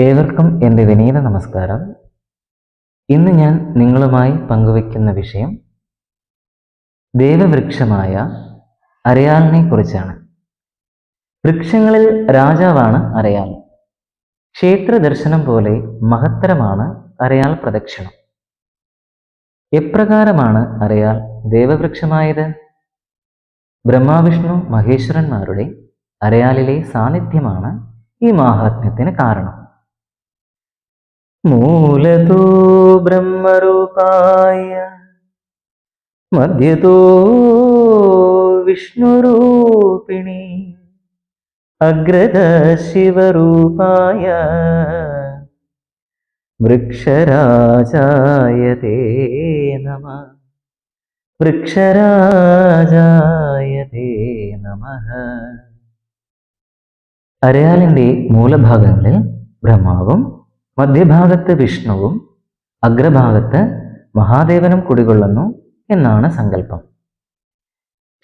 ഏവർക്കും എന്റെ വിനീത നമസ്കാരം. ഇന്ന് ഞാൻ നിങ്ങളുമായി പങ്കുവയ്ക്കുന്ന വിഷയം ദേവവൃക്ഷമായ അരയാലിനെ കുറിച്ചാണ്. വൃക്ഷങ്ങളിൽ രാജാവാണ് അരയാൽ. ക്ഷേത്ര ദർശനം പോലെ മഹത്തരമാണ് അരയാൽ പ്രദക്ഷിണം. എപ്രകാരമാണ് അരയാൽ ദേവവൃക്ഷമായത്? ബ്രഹ്മാവിഷ്ണു മഹേശ്വരന്മാരുടെ അരയാലിലെ സാന്നിധ്യമാണ് ഈ മാഹാത്മ്യത്തിന് കാരണം. മൂലതോ ബ്രഹ്മരൂപായ മധ്യതോ വിഷ്ണുരൂപിണി അഗ്രത ശിവരൂപായ വൃക്ഷരാജായ തേ നമ. വൃക്ഷരാജായ തേ നമ. അരയാലിന്റെ മൂലഭാഗങ്ങളിൽ ബ്രഹ്മാവും മധ്യഭാഗത്ത് വിഷ്ണുവും അഗ്രഭാഗത്ത് മഹാദേവനും കുടികൊള്ളുന്നു എന്നാണ് സങ്കല്പം.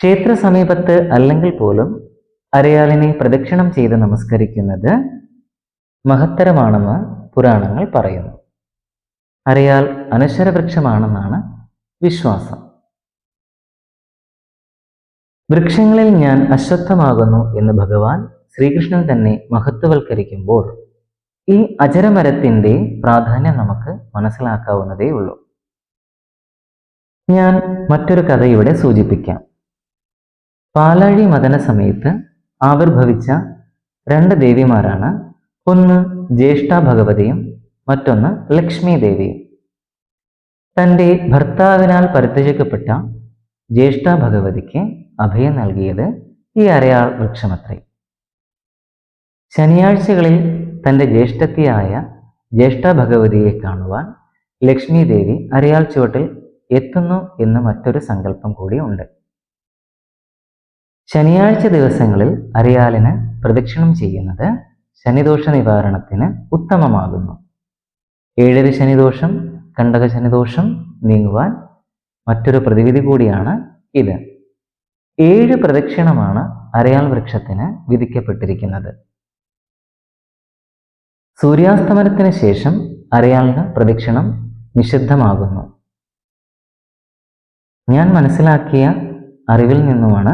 ക്ഷേത്ര സമീപത്ത് അല്ലെങ്കിൽ പോലും അരയാലിനെ പ്രദക്ഷിണം ചെയ്ത് നമസ്കരിക്കുന്നത് മഹത്തരമാണെന്ന് പുരാണങ്ങൾ പറയുന്നു. അരയാൽ അനശ്വരവൃക്ഷമാണെന്നാണ് വിശ്വാസം. വൃക്ഷങ്ങളിൽ ഞാൻ അശ്വത്ഥമാകുന്നു എന്ന് ഭഗവാൻ ശ്രീകൃഷ്ണൻ തന്നെ മഹത്വവൽക്കരിക്കുമ്പോൾ ഈ അജരമരത്തിന്റെ പ്രാധാന്യം നമുക്ക് മനസ്സിലാക്കാവുന്നതേ ഉള്ളൂ. ഞാൻ മറ്റൊരു കഥ ഇവിടെ സൂചിപ്പിക്കാം. പാലാഴി മദന സമയത്ത് ആവിർഭവിച്ച രണ്ട് ദേവിമാരാണ് ഒന്ന് ജ്യേഷ്ഠ ഭഗവതിയും മറ്റൊന്ന് ലക്ഷ്മി ദേവിയും. തന്റെ ഭർത്താവിനാൽ പരിത്യജിക്കപ്പെട്ട ജ്യേഷ്ഠ ഭഗവതിക്ക് അഭയം നൽകിയത് ഈ അരയാൾ വൃക്ഷമത്രേ. ശനിയാഴ്ചകളിൽ തന്റെ ജ്യേഷ്ഠത്തിയായ ജ്യേഷ്ഠ ഭഗവതിയെ കാണുവാൻ ലക്ഷ്മി ദേവി അരയാൾ ചുവട്ടിൽ എത്തുന്നു എന്ന് മറ്റൊരു സങ്കല്പം കൂടി ഉണ്ട്. ശനിയാഴ്ച ദിവസങ്ങളിൽ അരയാലിന് പ്രദക്ഷിണം ചെയ്യുന്നത് ശനിദോഷ നിവാരണത്തിന് ഉത്തമമാകുന്നു. ഏഴര ശനിദോഷം കണ്ടക ശനിദോഷം നീങ്ങുവാൻ മറ്റൊരു പ്രതിവിധി കൂടിയാണ് ഇത്. ഏഴ് പ്രദക്ഷിണമാണ് അരയാൽ വൃക്ഷത്തിന് വിധിക്കപ്പെട്ടിരിക്കുന്നത്. സൂര്യാസ്തമനത്തിന് ശേഷം അറിയാളുടെ പ്രദക്ഷിണം നിഷിദ്ധമാകുന്നു. ഞാൻ മനസ്സിലാക്കിയ അറിവിൽ നിന്നുമാണ്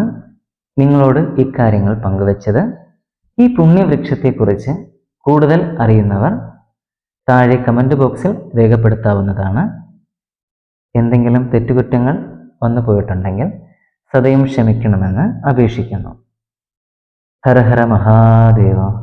നിങ്ങളോട് ഇക്കാര്യങ്ങൾ പങ്കുവച്ചത്. ഈ പുണ്യവൃക്ഷത്തെക്കുറിച്ച് കൂടുതൽ അറിയുന്നവർ താഴെ കമന്റ് ബോക്സിൽ രേഖപ്പെടുത്താവുന്നതാണ്. എന്തെങ്കിലും തെറ്റുകുറ്റങ്ങൾ വന്നു പോയിട്ടുണ്ടെങ്കിൽ സദയം ക്ഷമിക്കണമെന്ന് അപേക്ഷിക്കുന്നു. ഹരഹര ഹര മഹാദേവ.